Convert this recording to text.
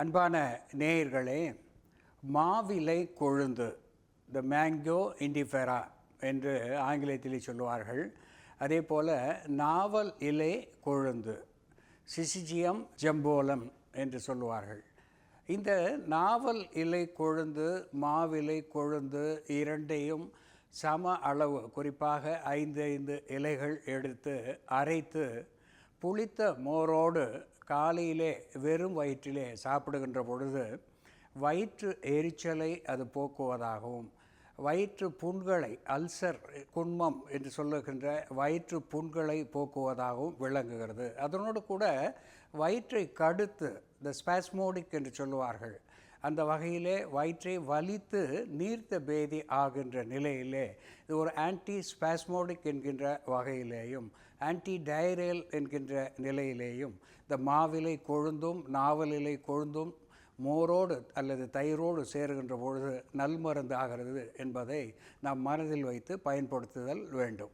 அன்பான நேயர்களே மாவிலை கொழுந்து த மேங்கோ இண்டிஃபெரா என்று ஆங்கிலத்திலே சொல்லுவார்கள். அதே போல் நாவல் இலை கொழுந்து சிசிஜியம் ஜம்போலம் என்று சொல்லுவார்கள். இந்த நாவல் இலை கொழுந்து மாவிலை கொழுந்து இரண்டையும் சம அளவு குறிப்பாக ஐந்து ஐந்து இலைகள் எடுத்து அரைத்து புளித்த மோரோடு காலையிலே வெறும் வயிற்றிலே சாப்பிடுகின்ற பொழுது வயிற்று எரிச்சலை அது போக்குவதாகவும் வயிற்று புண்களை அல்சர் குன்மம் என்று சொல்லுகின்ற வயிற்று புண்களை போக்குவதாகவும் விளங்குகிறது. அதனோடு கூட வயிற்றை கடுத்து இந்த ஸ்பாஸ்மோடிக் என்று சொல்லுவார்கள் அந்த வகையிலே வயிற்றை வலித்து நீர்த்த பேதி ஆகின்ற நிலையிலே இது ஒரு ஆன்டி ஸ்பாஸ்மோடிக் என்கின்ற வகையிலேயும் ஆன்டி டயரியல் என்கின்ற நிலையிலேயும் இந்த மாவிலை கொழுந்தும் நாவலிலை கொழுந்தும் மோரோடு அல்லது தயிரோடு சேருகின்ற பொழுது நல்மருந்து ஆகிறது என்பதை நாம் மனதில் வைத்து பயன்படுத்துதல் வேண்டும்.